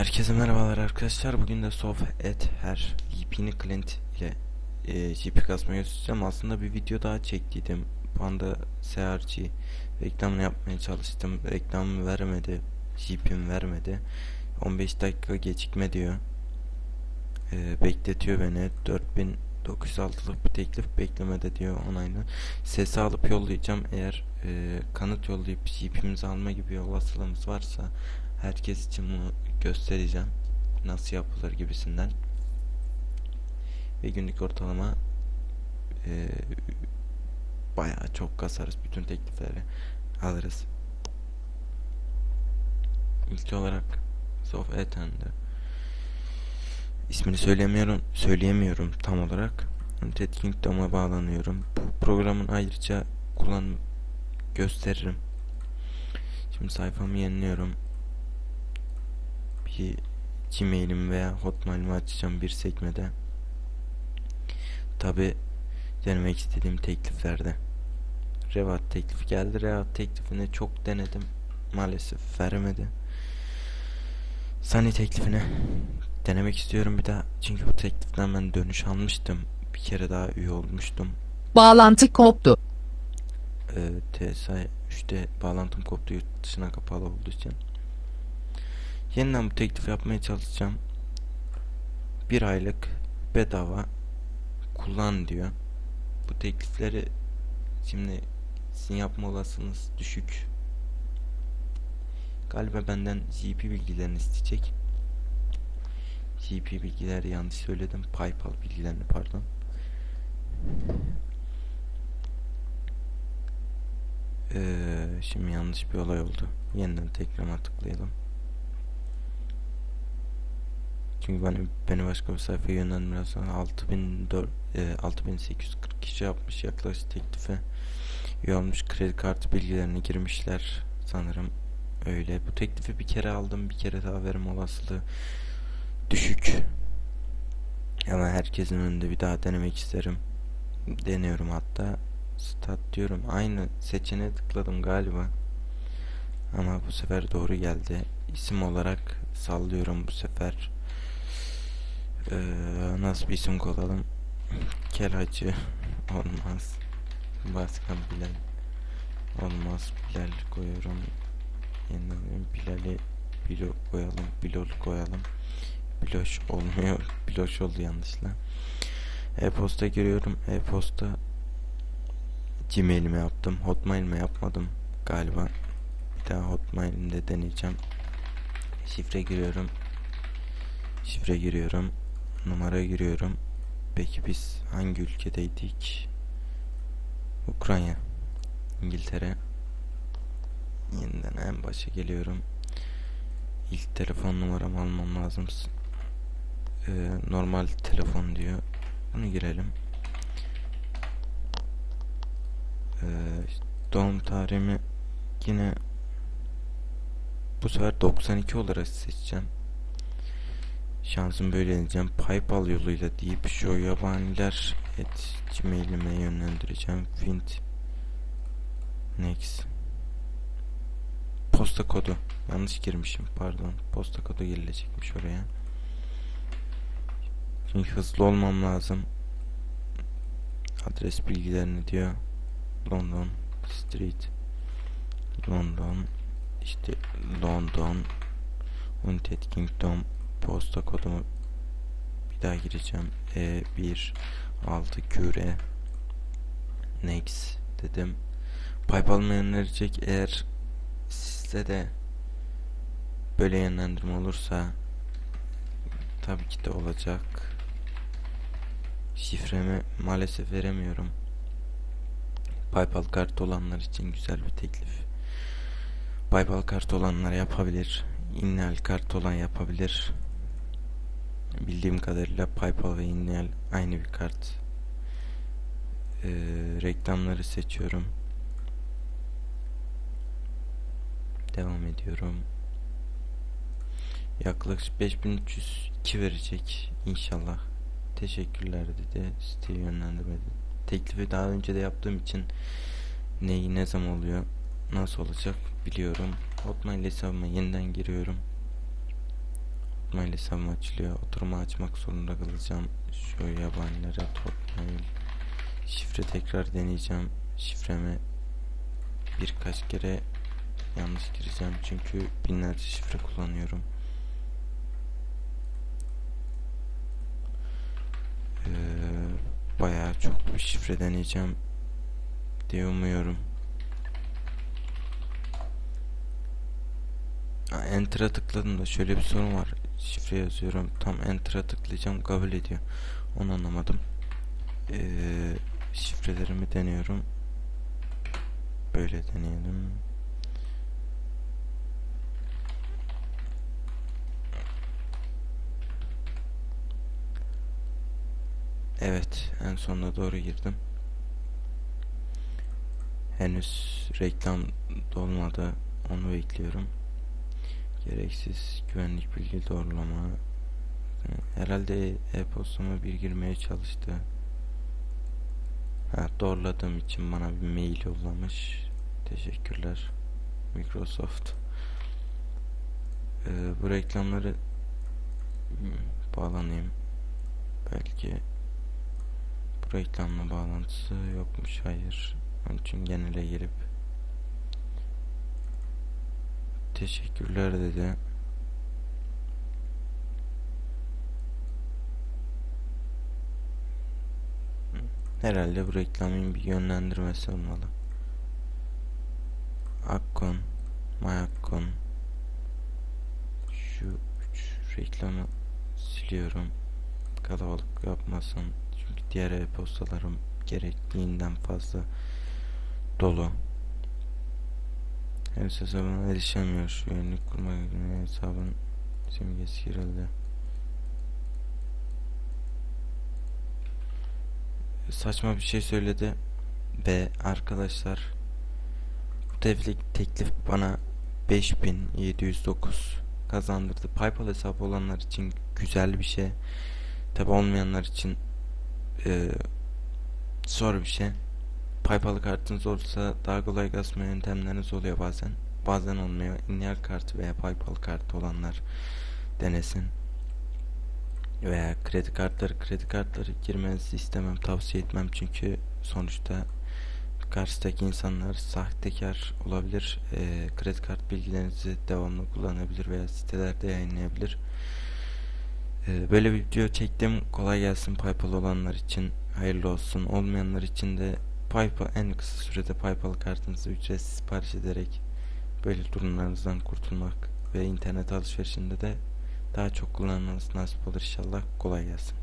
Herkese merhabalar arkadaşlar. Bugün de Sof et her VP'ni Client ile e, GP kasmayı göstereceğim. Aslında bir video daha çektiydim. Panda SRG reklamını yapmaya çalıştım. Reklam vermedi. GP'm vermedi. 15 dakika gecikme diyor. E, bekletiyor beni. 4906'lık bir teklif beklemede diyor onaylı. Sesi alıp yollayacağım. Eğer e, kanıt yollayıp GP'mizi alma gibi olasılığımız varsa herkes için bunu göstereceğim. Nasıl yapılır gibisinden. Ve günlük ortalama e, bayağı çok kasarız. Bütün teklifleri alırız. İlk olarak Sof Ethan'da ismini söylemiyorum söyleyemiyorum tam olarak. Red Kingdom'a bağlanıyorum. Bu programın ayrıca kullan gösteririm. Şimdi sayfamı yeniliyorum bir Gmail'im veya Hotmail'imi açacağım bir sekmede. Tabi denemek istediğim tekliflerde. Revat teklifi geldi. Revat teklifini çok denedim. Maalesef vermedi. Sunny teklifini denemek istiyorum bir daha. Çünkü bu tekliften ben dönüş almıştım. Bir kere daha üye olmuştum. Bağlantı koptu. Ee, TSI 3'te bağlantım koptu yurt dışına kapalı olduğu için. Yeniden bu teklif yapmaya çalışacağım. Bir aylık bedava kullan diyor. Bu teklifleri şimdi sizin yapma olasılığınız düşük. Galiba benden GP bilgilerini isteyecek. GP bilgileri yanlış söyledim. PayPal bilgilerini pardon. Ee, şimdi yanlış bir olay oldu. Yeniden tekrara tıklayalım. Çünkü beni, beni başka bir sayfaya yönlendirmeden sonra 6400, e, 6840 kişi yapmış yaklaşık teklife. Üye kredi kartı bilgilerini girmişler sanırım. Öyle. Bu teklifi bir kere aldım bir kere daha verim olasılığı düşük. Ama herkesin önünde bir daha denemek isterim. Deniyorum hatta. Stat diyorum. Aynı seçeneğe tıkladım galiba. Ama bu sefer doğru geldi. İsim olarak sallıyorum bu sefer ee, nasıl bir isim koyalım? Kelacı olmaz. Başka Bilal olmaz. Bilal koyuyorum. Yeniden Bilal'i Bilo koyalım. Bilol koyalım. Biloş olmuyor. Biloş oldu yanlışla. E-posta giriyorum. E-posta Gmail'ime yaptım. Hotmail'ime yapmadım galiba. Bir daha Hotmail'imde deneyeceğim. Şifre giriyorum. Şifre giriyorum numara giriyorum. Peki biz hangi ülkedeydik? Ukrayna, İngiltere. Yeniden en başa geliyorum. İlk telefon numaramı almam lazım. Ee, normal telefon diyor. Bunu girelim. Ee, doğum tarihimi yine bu sefer 92 olarak seçeceğim. Şansım böyle edeceğim. Paypal yoluyla deyip şu yabaniler et gmail'ime yönlendireceğim. Vint Next Posta kodu. Yanlış girmişim. Pardon. Posta kodu gelecekmiş oraya. Çünkü hızlı olmam lazım. Adres bilgilerini diyor. London Street London işte London United Kingdom posta kodumu bir daha gireceğim. E1 6 QR Next dedim. PayPal'ımı yönlendirecek eğer sizde de böyle yönlendirme olursa tabii ki de olacak. Şifremi maalesef veremiyorum. PayPal kart olanlar için güzel bir teklif. PayPal kart olanlar yapabilir. Innal kart olan yapabilir. Bildiğim kadarıyla PayPal ve Innial aynı bir kart. Ee, reklamları seçiyorum. Devam ediyorum. Yaklaşık 5302 verecek inşallah. Teşekkürler dedi. Siteyi yönlendirmedi. Teklifi daha önce de yaptığım için neyi ne zaman oluyor nasıl olacak biliyorum. Hotmail hesabıma yeniden giriyorum. Hotmail hesabım açılıyor. Oturma açmak zorunda kalacağım. Şu yabanilere Hotmail. Şifre tekrar deneyeceğim. Şifremi birkaç kere yanlış gireceğim. Çünkü binlerce şifre kullanıyorum. Ee, bayağı çok bir şifre deneyeceğim diye umuyorum. Enter'a tıkladım da şöyle bir sorun var. Şifre yazıyorum. Tam Enter'a tıklayacağım kabul ediyor. Onu anlamadım. Ee, şifrelerimi deniyorum. Böyle deneyelim. Evet, en sonuna doğru girdim. Henüz reklam dolmadı. Onu bekliyorum. Gereksiz güvenlik bilgi doğrulama. Herhalde e-postama bir girmeye çalıştı. Ha, doğruladığım için bana bir mail yollamış. Teşekkürler. Microsoft. Ee, bu reklamları hmm, bağlanayım. Belki bu reklamla bağlantısı yokmuş. Hayır. Onun için genele girip teşekkürler dedi. Herhalde bu reklamın bir yönlendirmesi olmalı. Akkon, Mayakkon. Şu üç reklamı siliyorum. Kalabalık yapmasın. Çünkü diğer e-postalarım gerektiğinden fazla dolu. Henüz hesabına erişemiyor. Yenilik kurma hesabın simgesi girildi. Saçma bir şey söyledi ve arkadaşlar bu teklif, teklif bana 5709 kazandırdı. Paypal hesabı olanlar için güzel bir şey. Tabi olmayanlar için e, zor bir şey. Paypal kartınız olursa daha kolay kasma yöntemleriniz oluyor bazen. Bazen olmuyor. Lineal kartı veya Paypal kartı olanlar denesin. Veya kredi kartları, kredi kartları girmenizi istemem, tavsiye etmem çünkü sonuçta karşıdaki insanlar sahtekar olabilir. E, kredi kart bilgilerinizi devamlı kullanabilir veya sitelerde yayınlayabilir. E, böyle bir video çektim. Kolay gelsin Paypal olanlar için. Hayırlı olsun. Olmayanlar için de Paypal en kısa sürede Paypal kartınızı ücretsiz sipariş ederek böyle durumlarınızdan kurtulmak ve internet alışverişinde de daha çok kullanmanız nasip olur inşallah. Kolay gelsin.